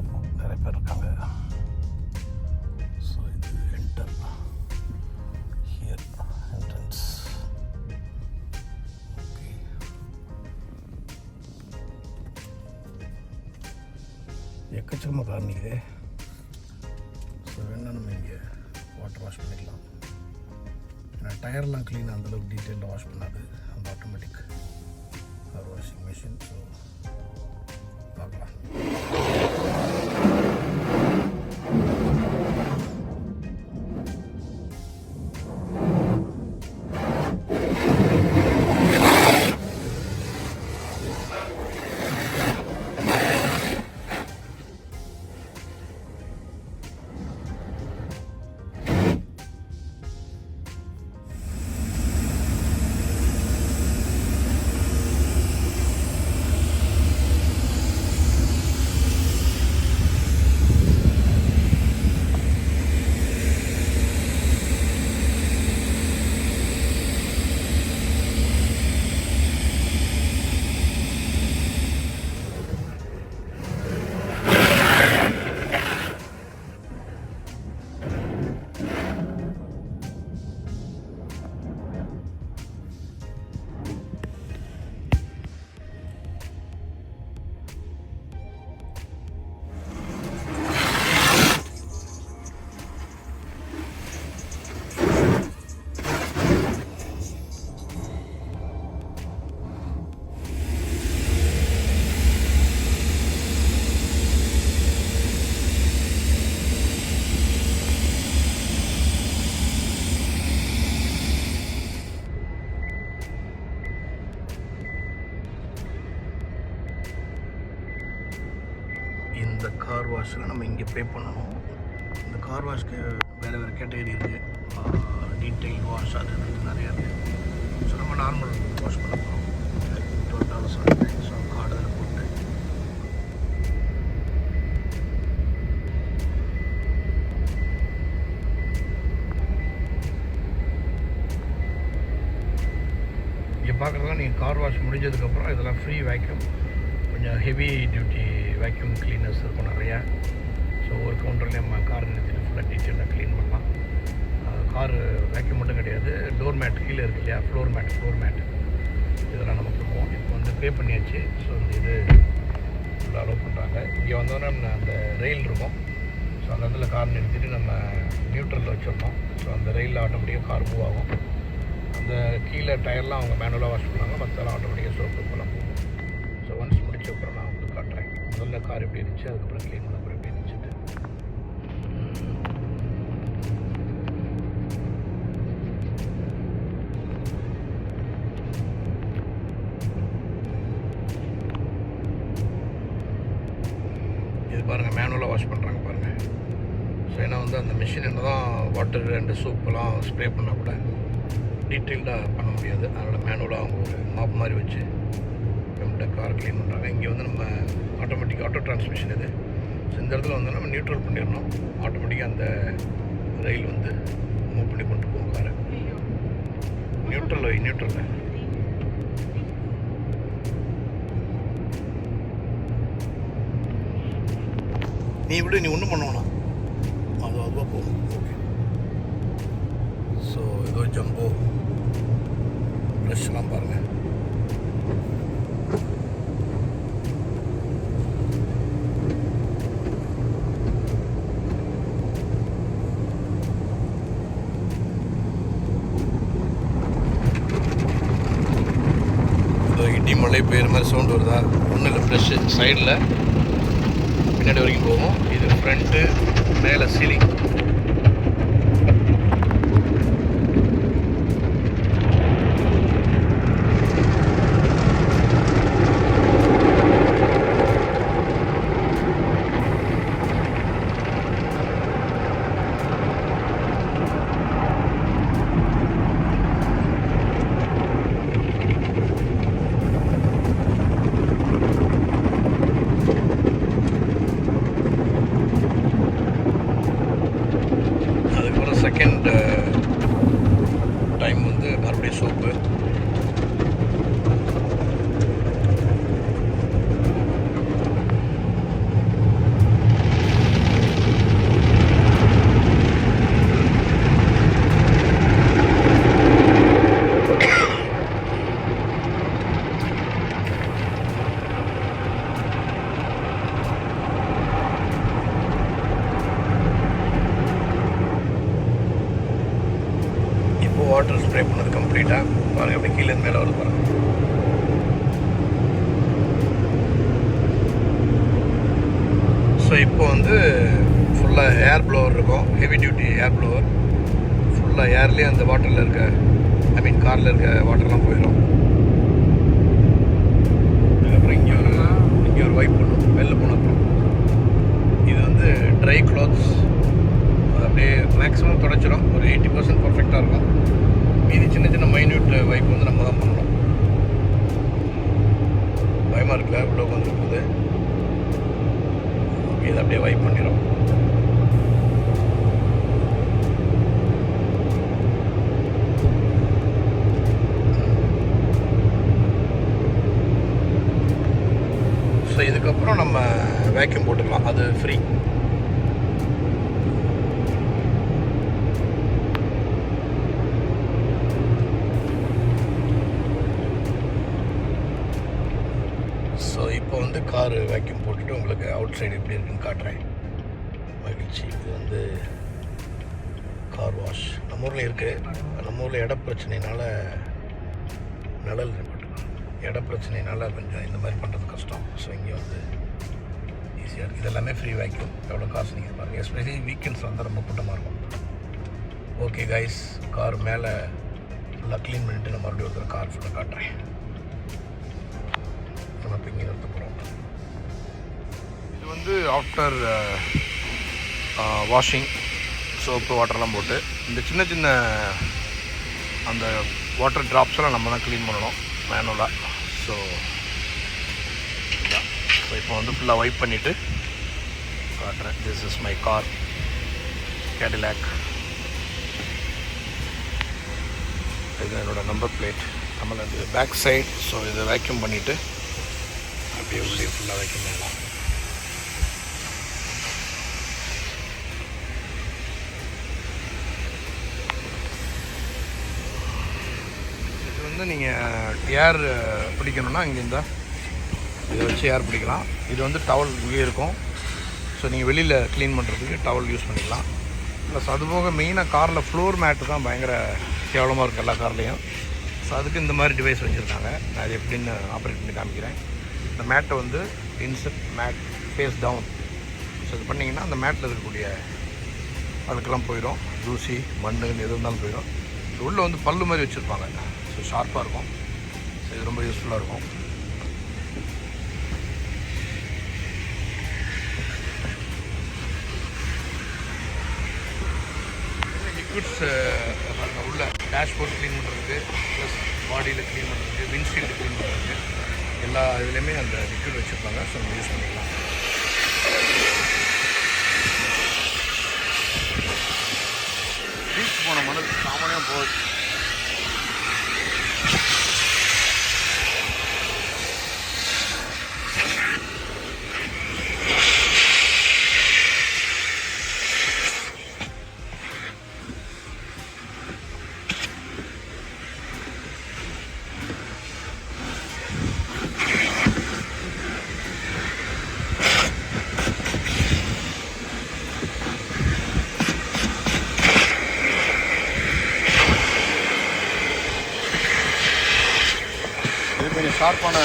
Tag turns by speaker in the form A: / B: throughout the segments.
A: பார்ப்போம் நிறைய பேர் இருக்காங்க. ஸோ இது என்டர் ஹியர் என்ட்ரன்ஸ் ஓகே எக்கச்சக்கமாக கார் நிற்குது ஸோ வேணால் நம்ம இங்கே வாட்டர் வாஷ் பண்ணிக்கலாம். ஏன்னா டயர்லாம் க்ளீன் அந்தளவுக்கு டீட்டெயிலில் வாஷ் பண்ணாது. அந்த automatic car washing machine so car நம்ம இங்கே பே பண்ணணும். இந்த கார் வாஷ்க்கு வேறு வேறு கேட்டகரி இருக்குது டீட்டெயில் வாஷ் அது நிறையா இருக்குது ஸோ நம்ம நார்மல் வாஷ் பண்ண போகிறோம் டுவெல் டாலர்ஸ் வந்து ஸோ கார்டு அதில் போட்டு. இங்கே பார்க்குறதுலாம் நீங்கள் கார் வாஷ் முடிஞ்சதுக்கப்புறம் இதெல்லாம் ஃப்ரீ வேக்யூம் கொஞ்சம் ஹெவி டியூட்டி வேக்யூம் கிளீனர்ஸ் இருக்கும் நிறையா. ஸோ ஒரு கவுண்டர்லேயே நம்ம கார் நிறுத்திட்டு ஃபுல்லாக டீட்டெயிலாக க்ளீன் பண்ணலாம். கார் வேக்யூம் மட்டும் கிடையாது டோர் மேட் கீழே இருக்கு இல்லையா? ஃப்ளோர் மேட் ஃப்ளோர் மேட் இதெல்லாம் நம்ம கொடுப்போம். இப்போ வந்து பே பண்ணியாச்சு. ஸோ இந்த இது ஃபுல்லாக அலோவ் பண்ணுறாங்க இங்கே வந்தோன்னே நம்ம அந்த ரயில் இருக்கும். ஸோ அந்த இடத்துல கார் நிறுத்திட்டு நம்ம நியூட்ரலில் வச்சிடணும். ஸோ அந்த ரயிலில் ஆட்டோமேட்டிக்காக கார் மூவ் ஆகும். அந்த கீழே டயர்லாம் அவங்க மேனுவலாக வாஷ் பண்ணுவாங்க. மற்றெல்லாம் ஆட்டோமேட்டிக்காக சோப்பு போகலாம் முதல்ல கார் எப்படி இருந்துச்சு அதுக்கப்புறம் க்ளீன் பண்ண அப்புறம் எப்படி இருந்துச்சு? இது பாருங்கள் மேனுவலாக வாஷ் பண்ணுறாங்க பாருங்கள் ஸோ ஏன்னா வந்து அந்த மிஷின் என்ன தான் வாட்டர் அண்டு சோப்பெல்லாம் ஸ்ப்ரே பண்ணால் கூட டீட்டெயில்டாக பண்ண முடியாது. அதனால் மேனுவலாக அவங்க ஒரு மாப் மாதிரி வச்சு நம்மகிட்ட கார் க்ளீன் பண்ணுறாங்க இங்கே வந்து நம்ம ஆட்டோமேட்டிக் ஆட்டோ டிரான்ஸ்மிஷன் இது. ஸோ இந்த இடத்துல வந்து நம்ம நியூட்ரல் பண்ணிடணும். ஆட்டோமேட்டிக்காக அந்த ரயில் வந்து மூவ் பண்ணி கொண்டு போகும் காரை. நியூட்ரல் வை நியூட்ரல் நீ இப்படி நீ ஒன்றும் பண்ண அது அதுவாக போகும் ஓகே ஸோ ஏதோ ஜம்போ ப்ரஷ்லாம் பாருங்கள் ஏதோ இடி மாதிரி சவுண்ட் வருதா? ஒன்றும் இல்லை ப்ரெஷ்ஷு சைடில் பின்னாடி வரைக்கும் போகும். இது ஃப்ரண்ட்டு மேலே சீலிங் அதுக்கப்புறம் செகண்ட் டைம் வந்து மறுபடியும் சோப்பு வாட்டர் ஸ்ப்ரே பண்ணது கம்ப்ளீட்டாக பாருங்கள் அப்படி கீழே இருந்து மேலே வருது பாருங்க ஸோ இப்போ வந்து ஃபுல்லாக போட்டிருக்கோம் இருக்கும் ஹெவி டியூட்டி ஏர் ப்ளோவர் ஃபுல்லாக ஏர்லேயே அந்த வாட்டரில் இருக்க ஐ மீன் காரில் இருக்க வாட்டர்லாம் போயிடும் அதுக்கப்புறம் இங்கே ஒரு இங்கே ஒரு வைப் பண்ணும். வெளில போன அப்புறம். இது வந்து ட்ரை க்ளாத்ஸ் அப்படியே மேக்ஸிமம் தொடச்சிடும் ஒரு எயிட்டி பர்சன்ட் பர்ஃபெக்டாக இருக்கும். மீதி சின்ன சின்ன மைன்யூட் வைப் வந்து நம்ம தான் பண்ணணும். பயமாக இருக்குல்ல? இவ்வளோ வந்துருக்குது இது அப்படியே வைப் பண்ணிடும் ஸோ இதுக்கப்புறம் நம்ம வேக்யூம் போட்டுக்கலாம். அது ஃப்ரீ ஸோ இப்போ வந்து கார் வேக்யூம் போட்டுட்டு உங்களுக்கு அவுட் சைடு எப்படி இருக்குன்னு காட்டுறேன். மகிழ்ச்சி. இது வந்து கார் வாஷ் நம்ம ஊரில் இருக்குது நம்ம ஊரில் இட பிரச்சனைனால நிழல் இட பிரச்சனைனால கொஞ்சம் இந்த மாதிரி பண்ணுறது கஷ்டம். ஸோ இங்கே வந்து ஈஸியாக இதெல்லாமே ஃப்ரீ வேக்யூம் எவ்வளோ காசு நீங்கள் பாருங்கள் எஸ்பெஷலி வீக்கெண்ட்ஸ் வந்து ரொம்ப கூட்டமாக இருக்கும். ஓகே கைஸ் கார் மேலே ஃபுல்லாக க்ளீன் பண்ணிவிட்டு நான் மறுபடியும் ஒருத்தர் கார் ஃபுல்லாக காட்டுறேன். நம்ம இப்போ இங்கே நிறுத்த போகிறோம் இது வந்து ஆஃப்டர் வாஷிங் சோப்பு வாட்டர்லாம் போட்டு இந்த சின்ன சின்ன அந்த வாட்டர் ட்ராப்ஸ்லாம் நம்ம தான் க்ளீன் பண்ணணும் மேனுவலாக ஸோ ஸோ இப்போ வந்து ஃபுல்லாக வைப் பண்ணிவிட்டு காட்டுறேன் this is my car Cadillac இது என்னோடய நம்பர் பிளேட் நம்மள இது பேக் சைட் ஸோ இதை வேக்யூம் பண்ணிவிட்டு அப்படியே உள்ளே ஃபுல்லாக வேக்யூம் பண்ணலாம் இது வந்து நீங்கள் ஏர் பிடிக்கணும்னா இங்கே இந்த இதை வச்சு ஏர் பிடிக்கலாம். இது வந்து டவல் இங்கே இருக்கும். ஸோ நீங்கள் வெளியில் க்ளீன் பண்ணுறதுக்கு டவல் யூஸ் பண்ணிக்கலாம். ப்ளஸ் அது போக மெயினாக காரில் ஃப்ளோர் மேட்டு தான் பயங்கர கேவலமாக இருக்குது எல்லா கார்லேயும் ஸோ அதுக்கு இந்த மாதிரி டிவைஸ் வச்சுருக்காங்க. நான் அது எப்படின்னு ஆப்ரேட் பண்ணி காமிக்கிறேன். இந்த மேட்டை வந்து inset mat face down so இது பண்ணிங்கன்னா அந்த மேட்டில் இருக்கக்கூடிய அதுக்கெல்லாம் போயிடும். தூசி மண் எது இருந்தாலும் போயிடும். உள்ளே வந்து பல்லு மாதிரி வச்சுருப்பாங்க. ஸோ ஷார்ப்பாக இருக்கும். ஸோ இது ரொம்ப யூஸ்ஃபுல்லாக இருக்கும். லிக்விட்ஸ் uh, உள்ள டேஷ்போர்ட் க்ளீன் பண்ணுறதுக்கு ப்ளஸ் பாடியில் க்ளீன் பண்ணுறதுக்கு விண்ட்ஷீல்டு க்ளீன் பண்ணுறதுக்கு எல்லா இதுலேயுமே அந்த லிக்விட் வச்சுருப்பாங்க. ஸோ நம்ம யூஸ் பண்ணிக்கலாம். பீச் போன மனது சாமானியாக போச்சு இது கொஞ்சம் ஷார்ப்பான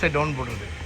A: அப்சைட் டவுன் போட்டிருக்கு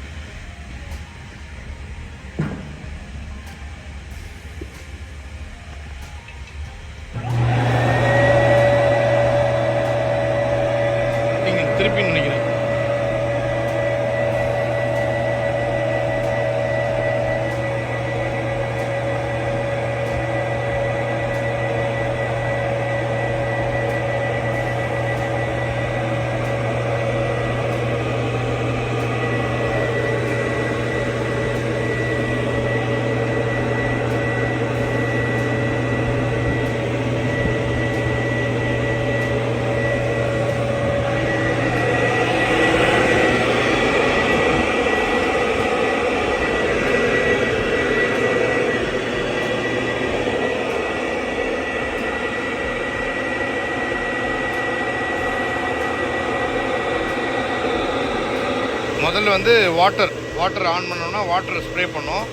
A: முதல்ல வந்து வாட்டர் வாட்டர் ஆன் பண்ணோம்னா வாட்டர் ஸ்ப்ரே பண்ணோம்.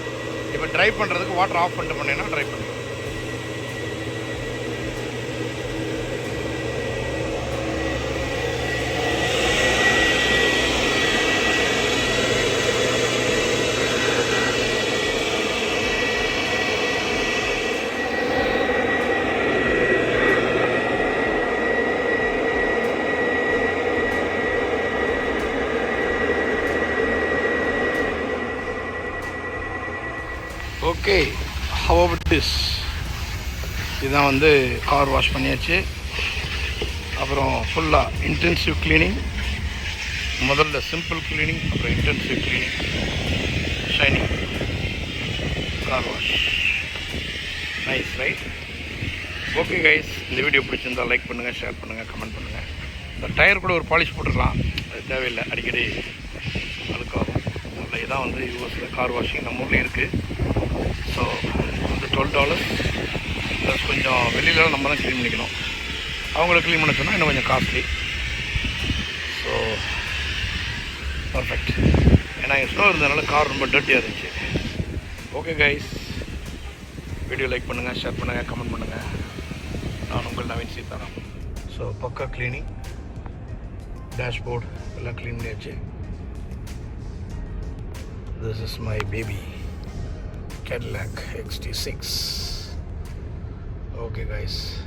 A: இப்போ ட்ரை பண்ணுறதுக்கு வாட்டர் ஆஃப் பண்ணிட்டு பண்ணீங்கன்னா ட்ரை பண்ணும் ஓகே ஹவ் அபவுட் இதுதான் வந்து கார் வாஷ் பண்ணியாச்சு. அப்புறம் ஃபுல்லாக இன்டென்சிவ் க்ளீனிங் முதல்ல சிம்பிள் க்ளீனிங் அப்புறம் intensive cleaning shining car wash nice right okay guys இந்த வீடியோ பிடிச்சிருந்தா லைக் பண்ணுங்கள் ஷேர் பண்ணுங்கள் கமெண்ட் பண்ணுங்கள் இந்த டயர் கூட ஒரு பாலிஷ் போட்டுடலாம் அது தேவையில்லை. அடிக்கடி அழுக்காகும். அதில் இதான் வந்து யூஎஸில் கார் வாஷிங் நம்ம ஊர்லேயும் இருக்குது ஸோ இந்த டுவெல் டாலர்ஸ் ப்ளஸ் கொஞ்சம் வெளியில நம்ம தான் க்ளீன் பண்ணிக்கணும். அவங்கள க்ளீன் பண்ண சொன்னால் இன்னும் கொஞ்சம் காஸ்ட்லி ஸோ பர்ஃபெக்ட் ஏன்னா இங்கே ஸ்னோ இருந்ததுனால கார் ரொம்ப டர்ட்டியாக இருந்துச்சு. ஓகே கைஸ் வீடியோ லைக் பண்ணுங்கள் ஷேர் பண்ணுங்கள் கமெண்ட் பண்ணுங்கள் நான் உங்கள் நவீன் சீதாராம். ஸோ பக்கா க்ளீனிங் டேஷ்போர்ட் எல்லாம் க்ளீன் பண்ணியாச்சு. This is my baby Cadillac XT6. Okay, guys.